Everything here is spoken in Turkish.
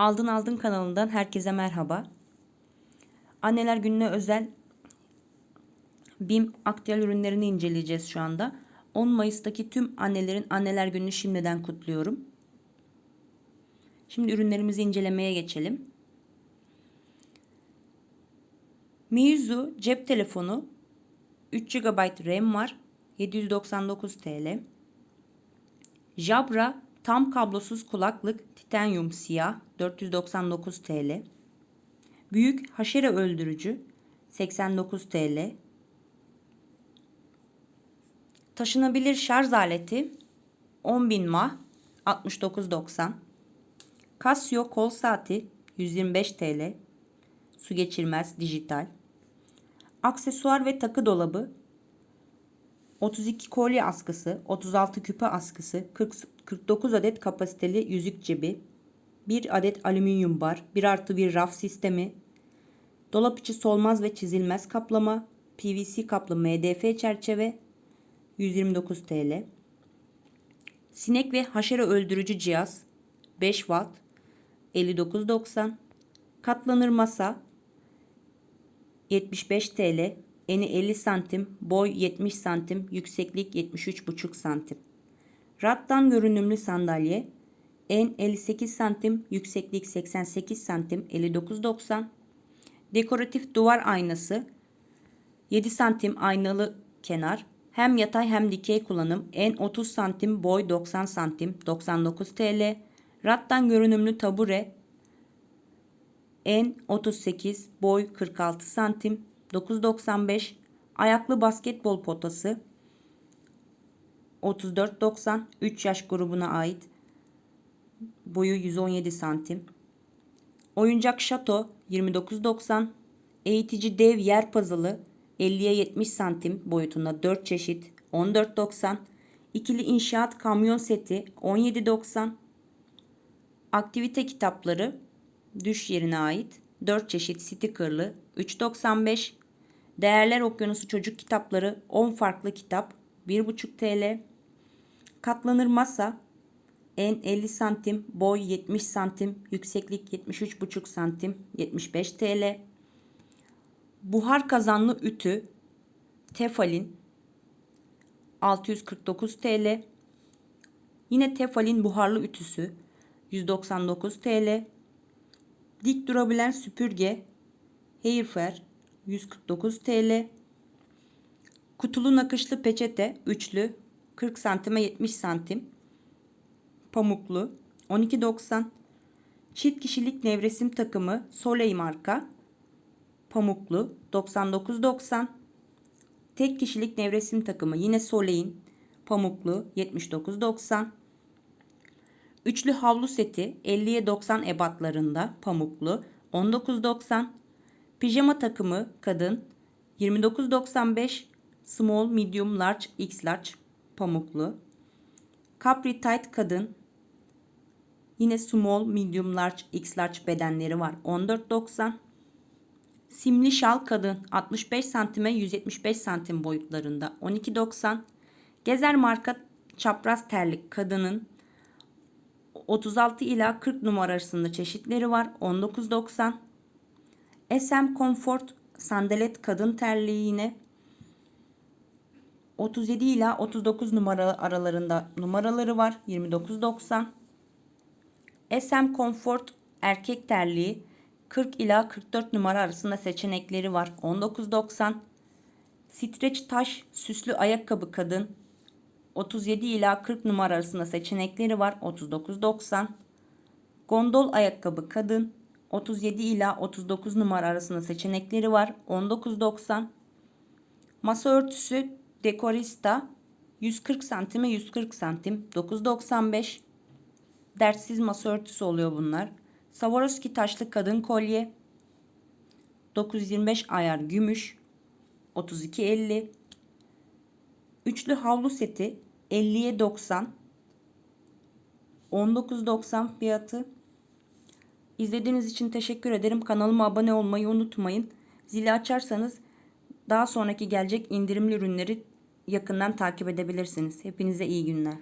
Aldın Aldın kanalından herkese merhaba. Anneler Günü'ne özel BİM aktüel ürünlerini inceleyeceğiz şu anda. 10 Mayıs'taki tüm annelerin Anneler Günü'nü şimdiden kutluyorum. Şimdi ürünlerimizi incelemeye geçelim. Meizu cep telefonu 3 GB RAM var. 799 TL. Jabra tam kablosuz kulaklık titanyum siyah 499 TL. Büyük haşere öldürücü 89 TL. Taşınabilir şarj aleti 10.000 mah 69.90. Casio kol saati 125 TL. Su geçirmez dijital. Aksesuar ve takı dolabı 32 kolye askısı, 36 küpe askısı, 40, 49 adet kapasiteli yüzük cebi, 1 adet alüminyum bar, 1 artı 1 raf sistemi, dolap içi solmaz ve çizilmez kaplama, PVC kaplı MDF çerçeve, 129 TL. Sinek ve haşere öldürücü cihaz, 5 watt, 59.90. Katlanır masa, 75 TL, eni 50 santim, boy 70 santim, yükseklik 73,5 santim. Rattan görünümlü sandalye, en 58 santim, yükseklik 88 santim, 59.90. Dekoratif duvar aynası, 7 santim aynalı kenar, hem yatay hem dikey kullanım, en 30 santim, boy 90 santim, 99 TL. Rattan görünümlü tabure, en 38, boy 46 santim, 9.95 ayaklı basketbol potası 34.90 3 yaş grubuna ait boyu 117 santim. Oyuncak şato 29.90 eğitici dev yer puzzle'ı 50'ye 70 santim boyutunda 4 çeşit 14.90 ikili inşaat kamyon seti 17.90 aktivite kitapları düş yerine ait 4 çeşit stickerlı 3.95 Değerler Okyanusu Çocuk Kitapları 10 farklı kitap 1,5 TL. Katlanır masa en 50 santim, boy 70 santim, yükseklik 73,5 santim 75 TL. Buhar kazanlı ütü Tefal'in 649 TL. Yine Tefal'in buharlı ütüsü 199 TL. Dik durabilen süpürge Hairfair 149 TL. Kutulu nakışlı peçete üçlü 40 santime 70 santim. Pamuklu 12.90. Çift kişilik nevresim takımı Soleil marka. Pamuklu 99.90. Tek kişilik nevresim takımı yine Soleil'in pamuklu 79.90. Üçlü havlu seti 50'ye 90 ebatlarında pamuklu 19.90. Pijama takımı kadın 29.95 small, medium, large, x large pamuklu. Capri tight kadın yine small, medium, large, x large bedenleri var 14.90. Simli şal kadın 65 santime 175 santim boyutlarında 12.90. Gezer marka çapraz terlik kadının 36 ila 40 numara arasında çeşitleri var 19.90. SM Comfort sandalet kadın terliği yine 37 ila 39 numara aralarında numaraları var. 29.90. SM Comfort erkek terliği 40 ila 44 numara arasında seçenekleri var. 19.90. Streç taş süslü ayakkabı kadın 37 ila 40 numara arasında seçenekleri var. 39.90. Gondol ayakkabı kadın 37 ila 39 numara arasında seçenekleri var. 19.90. Masa örtüsü Dekorista 140 santime 140 santim 9.95. Dertsiz masa örtüsü oluyor bunlar. Swarovski taşlı kadın kolye 925 ayar gümüş 32.50. Üçlü havlu seti 50'ye 90 19.90 fiyatı. İzlediğiniz için teşekkür ederim. Kanalıma abone olmayı unutmayın. Zili açarsanız daha sonraki gelecek indirimli ürünleri yakından takip edebilirsiniz. Hepinize iyi günler.